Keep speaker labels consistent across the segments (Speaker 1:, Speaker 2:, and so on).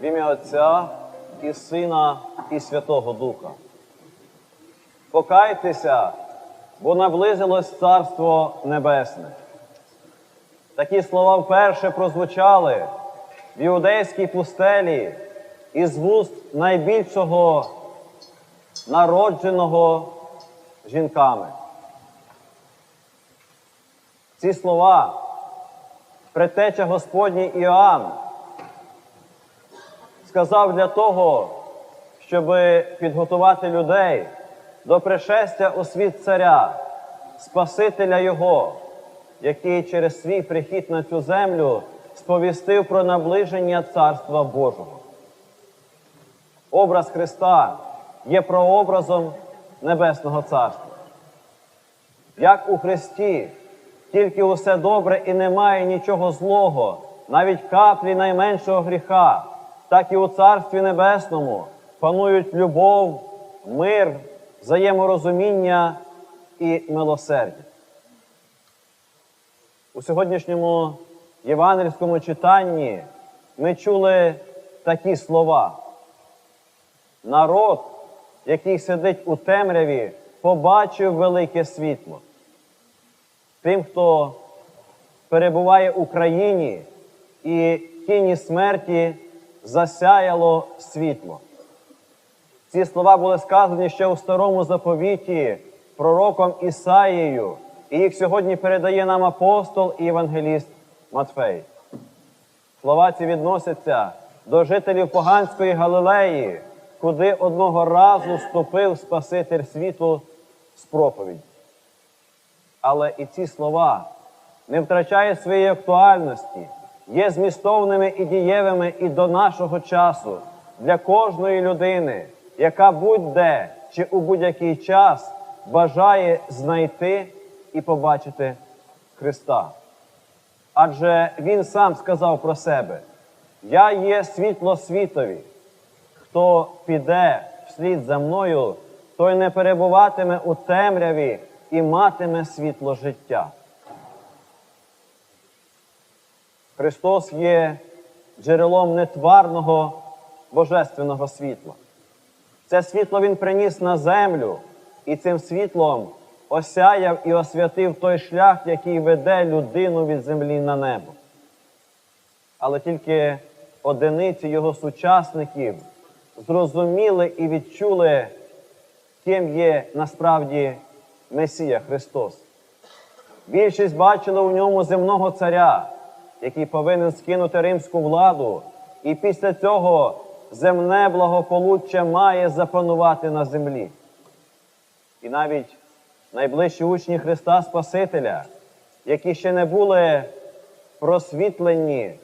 Speaker 1: В ім'я Отця і Сина, і Святого Духа. Покайтеся, бо наблизилось Царство Небесне. Такі слова вперше прозвучали в іудейській пустелі із вуст найбільшого народженого жінками. Ці слова предтеча Господній Іоанн сказав для того, щоб підготувати людей до пришестя у світ царя, Спасителя Його, який через свій прихід на цю землю сповістив про наближення Царства Божого. Образ Христа є прообразом Небесного Царства. Як у Христі тільки усе добре і немає нічого злого, навіть каплі найменшого гріха, так і у Царстві Небесному панують любов, мир, взаєморозуміння і милосердя. У сьогоднішньому євангельському читанні ми чули такі слова. Народ, який сидить у темряві, побачив велике світло. Тим, хто перебуває в Україні і тіні смерті засяяло світло. Ці слова були сказані ще у старому заповіті пророком Ісаїєю, і їх сьогодні передає нам апостол і євангеліст Матфей. Слова ці відносяться до жителів поганської Галилеї, куди одного разу вступив Спаситель світу з проповідь. Але і ці слова не втрачають своєї актуальності, є змістовними і дієвими і до нашого часу для кожної людини, яка будь-де чи у будь-який час бажає знайти і побачити Христа. Адже Він сам сказав про себе: Я є світло світові. Хто піде вслід за мною, той не перебуватиме у темряві і матиме світло життя. Христос є джерелом нетварного божественного світла. Це світло Він приніс на землю і цим світлом осяяв і освятив той шлях, який веде людину від землі на небо. Але тільки одиниці його сучасників зрозуміли і відчули, ким є насправді Месія Христос. Більшість бачили у ньому земного царя, який повинен скинути римську владу, і після цього земне благополуччя має запанувати на землі. І навіть найближчі учні Христа Спасителя, які ще не були просвітлені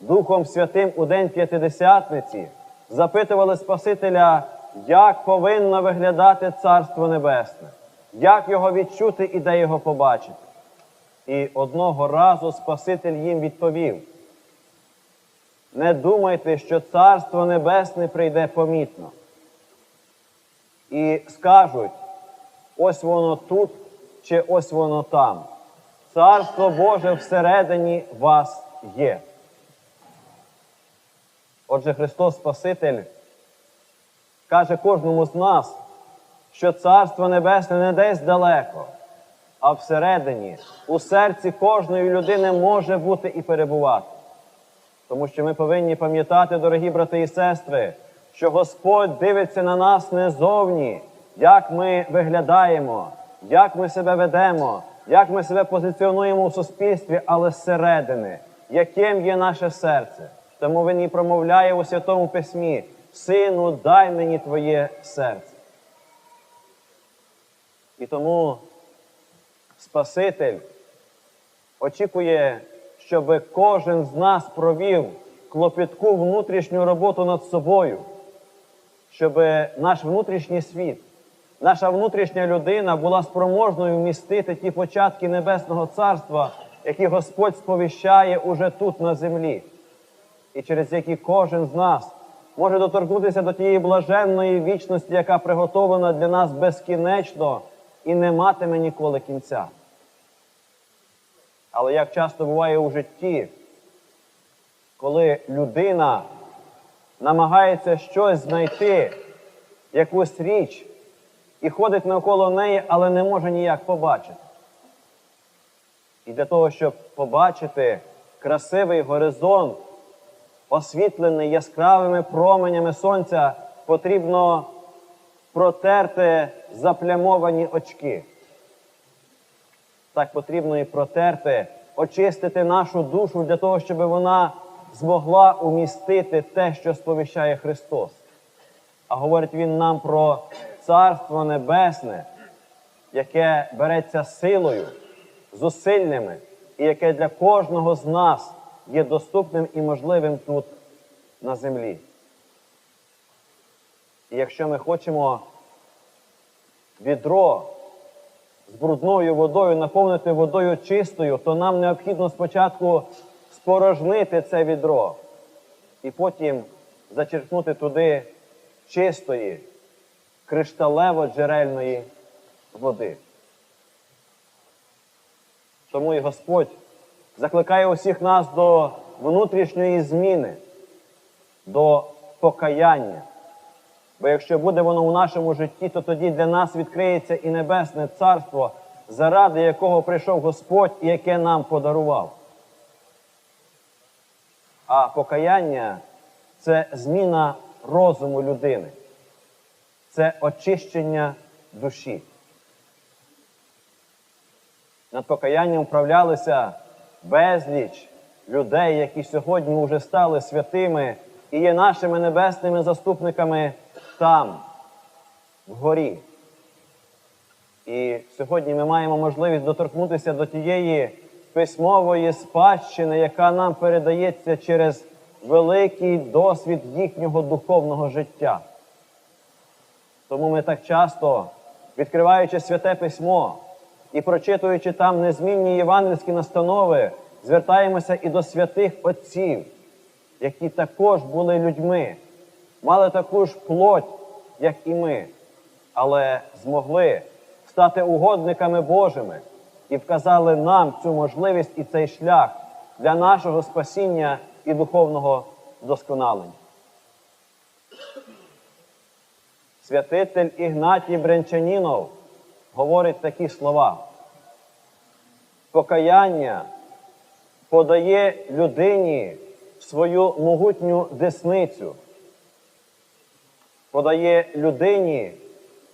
Speaker 1: Духом Святим у День П'ятидесятниці, запитували Спасителя, як повинно виглядати Царство Небесне, як його відчути і де його побачити. І одного разу Спаситель їм відповів: не думайте, що Царство Небесне прийде помітно. І скажуть, ось воно тут чи ось воно там. Царство Боже всередині вас є. Отже, Христос Спаситель каже кожному з нас, що Царство Небесне не десь далеко, а всередині, у серці кожної людини може бути і перебувати. Тому що ми повинні пам'ятати, дорогі брати і сестри, що Господь дивиться на нас не зовні, як ми виглядаємо, як ми себе ведемо, як ми себе позиціонуємо в суспільстві, але зсередини, яким є наше серце. Тому він і промовляє у Святому Письмі: Сину, дай мені Твоє серце. І тому Спаситель очікує, щоб кожен з нас провів клопітку внутрішню роботу над собою, щоб наш внутрішній світ, наша внутрішня людина була спроможною вмістити ті початки Небесного Царства, які Господь сповіщає уже тут на землі, і через які кожен з нас може доторкнутися до тієї блаженної вічності, яка приготовлена для нас безкінечно і не матиме ніколи кінця. Але як часто буває у житті, коли людина намагається щось знайти, якусь річ, і ходить навколо неї, але не може ніяк побачити. І для того, щоб побачити красивий горизонт, освітлений яскравими променями сонця, потрібно протерти заплямовані очки. Так потрібно і протерти, очистити нашу душу для того, щоб вона змогла умістити те, що сповіщає Христос. А говорить Він нам про Царство Небесне, яке береться силою, зусиллями, і яке для кожного з нас є доступним і можливим тут на землі. І якщо ми хочемо відро з брудною водою наповнити водою чистою, то нам необхідно спочатку спорожнити це відро і потім зачерпнути туди чистої, кришталево-джерельної води. Тому і Господь закликає усіх нас до внутрішньої зміни, до покаяння. Бо якщо буде воно у нашому житті, то тоді для нас відкриється і Небесне Царство, заради якого прийшов Господь і яке нам подарував. А покаяння це зміна розуму людини, це очищення душі. Над покаянням вправлялися безліч людей, які сьогодні вже стали святими і є нашими небесними заступниками там, вгорі. І сьогодні ми маємо можливість доторкнутися до тієї письмової спадщини, яка нам передається через великий досвід їхнього духовного життя. Тому ми так часто, відкриваючи святе письмо і прочитуючи там незмінні євангельські настанови, звертаємося і до святих отців, які також були людьми, мали таку ж плоть, як і ми, але змогли стати угодниками Божими і вказали нам цю можливість і цей шлях для нашого спасіння і духовного досконалення. Святитель Ігнатій Бренчанінов говорить такі слова. Покаяння подає людині свою могутню десницю, подає людині,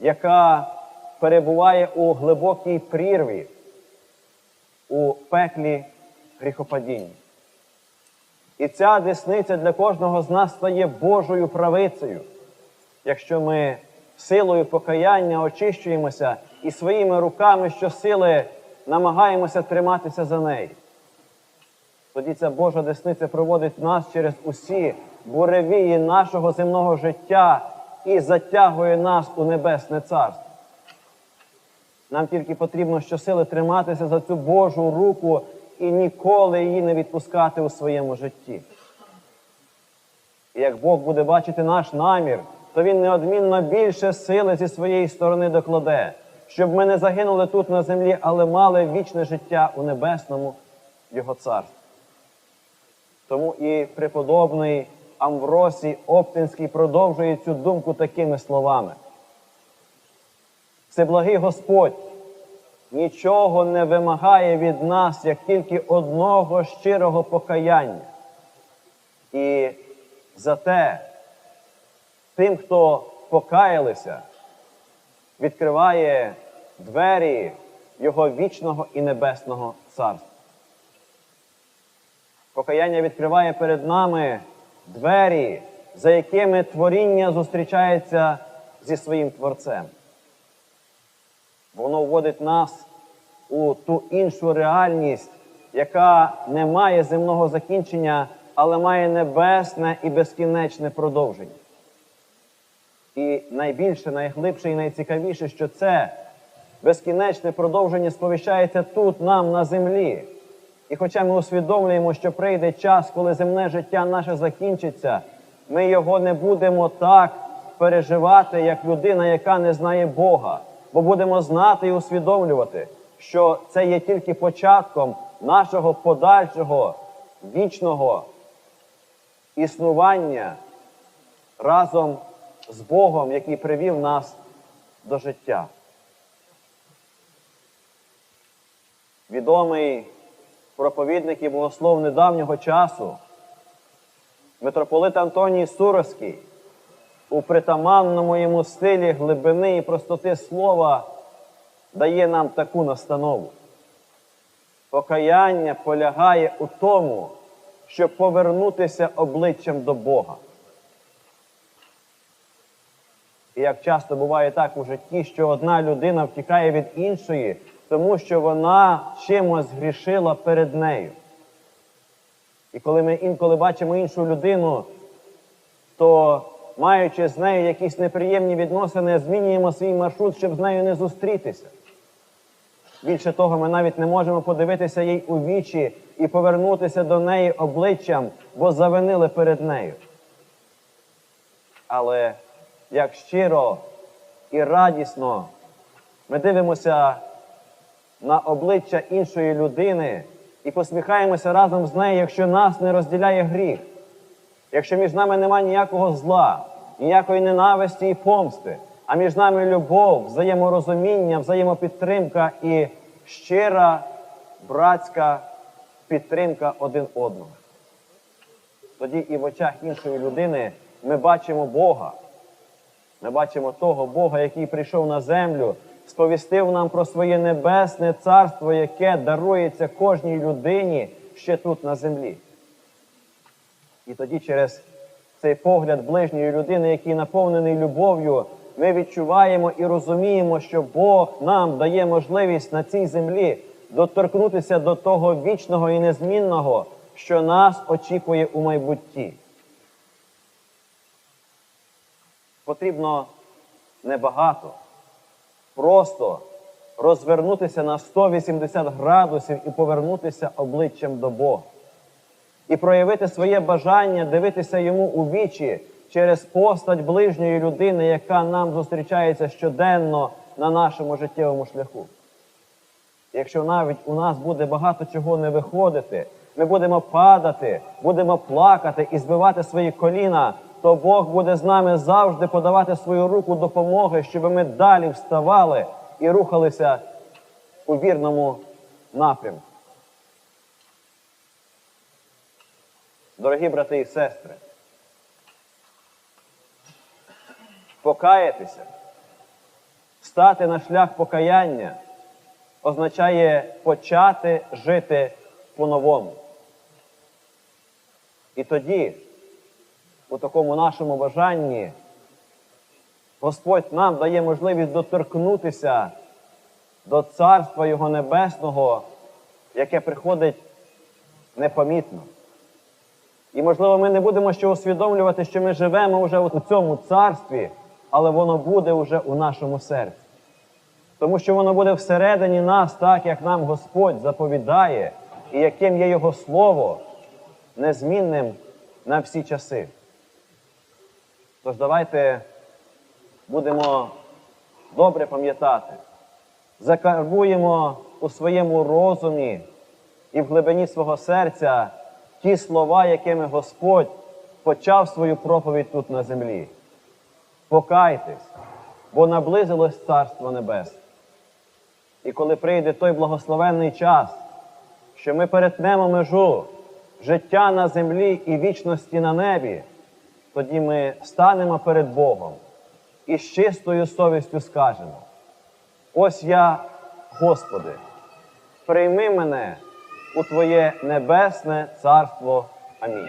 Speaker 1: яка перебуває у глибокій прірві, у пеклі гріхопадіння. І ця десниця для кожного з нас стає Божою правицею, якщо ми силою покаяння очищуємося і своїми руками щосили намагаємося триматися за неї. Тоді ця Божа десниця проводить нас через усі буревії нашого земного життя і затягує нас у Небесне Царство. Нам тільки потрібно щосили триматися за цю Божу руку і ніколи її не відпускати у своєму житті. І як Бог буде бачити наш намір, то Він неодмінно більше сили зі своєї сторони докладе, щоб ми не загинули тут на землі, але мали вічне життя у небесному Його царстві. Тому і преподобний Амвросій Оптинський продовжує цю думку такими словами. Всеблагий Господь нічого не вимагає від нас, як тільки одного щирого покаяння. І зате тим, хто покаялися, відкриває двері Його вічного і небесного царства. Покаяння відкриває перед нами двері, за якими творіння зустрічається зі своїм Творцем. Воно вводить нас у ту іншу реальність, яка не має земного закінчення, але має небесне і безкінечне продовження. І найбільше, найглибше і найцікавіше, що це безкінечне продовження сповіщається тут, нам на землі. І хоча ми усвідомлюємо, що прийде час, коли земне життя наше закінчиться, ми його не будемо так переживати, як людина, яка не знає Бога, бо будемо знати і усвідомлювати, що це є тільки початком нашого подальшого вічного існування разом з Богом, який привів нас до життя. Відомий проповідник і богослов недавнього часу, митрополит Антоній Суровський, у притаманному йому стилі глибини і простоти слова дає нам таку настанову. Покаяння полягає у тому, щоб повернутися обличчям до Бога. І як часто буває так у житті, що одна людина втікає від іншої, тому що вона чимось грішила перед нею. І коли ми інколи бачимо іншу людину, то, маючи з нею якісь неприємні відносини, змінюємо свій маршрут, щоб з нею не зустрітися. Більше того, ми навіть не можемо подивитися їй у вічі і повернутися до неї обличчям, бо завинили перед нею. Але як щиро і радісно ми дивимося на обличчя іншої людини і посміхаємося разом з нею, якщо нас не розділяє гріх, якщо між нами немає ніякого зла, ніякої ненависті і помсти, а між нами любов, взаєморозуміння, взаємопідтримка і щира братська підтримка один одного. Тоді і в очах іншої людини ми бачимо Бога. Ми бачимо того Бога, який прийшов на землю, сповістив нам про своє небесне царство, яке дарується кожній людині ще тут на землі. І тоді через цей погляд ближньої людини, який наповнений любов'ю, ми відчуваємо і розуміємо, що Бог нам дає можливість на цій землі доторкнутися до того вічного і незмінного, що нас очікує у майбутті. Потрібно небагато, просто розвернутися на 180 градусів і повернутися обличчям до Бога. І проявити своє бажання дивитися йому у вічі через постать ближньої людини, яка нам зустрічається щоденно на нашому життєвому шляху. Якщо навіть у нас буде багато чого не виходити, ми будемо падати, будемо плакати і збивати свої коліна, то Бог буде з нами завжди подавати свою руку допомоги, щоб ми далі вставали і рухалися у вірному напрямку. Дорогі брати і сестри, покаятися, стати на шлях покаяння означає почати жити по-новому. І тоді, у такому нашому бажанні, Господь нам дає можливість доторкнутися до Царства Його Небесного, яке приходить непомітно. І, можливо, ми не будемо ще усвідомлювати, що ми живемо вже у цьому царстві, але воно буде вже у нашому серці. Тому що воно буде всередині нас, так як нам Господь заповідає, і яким є Його Слово, незмінним на всі часи. Тож давайте будемо добре пам'ятати, закарбуємо у своєму розумі і в глибині свого серця ті слова, якими Господь почав свою проповідь тут на землі. Покайтесь, бо наблизилось Царство Небесне. І коли прийде той благословенний час, що ми перетнемо межу життя на землі і вічності на небі, тоді ми станемо перед Богом і з чистою совістю скажемо: ось я, Господи, прийми мене у Твоє небесне царство. Амінь.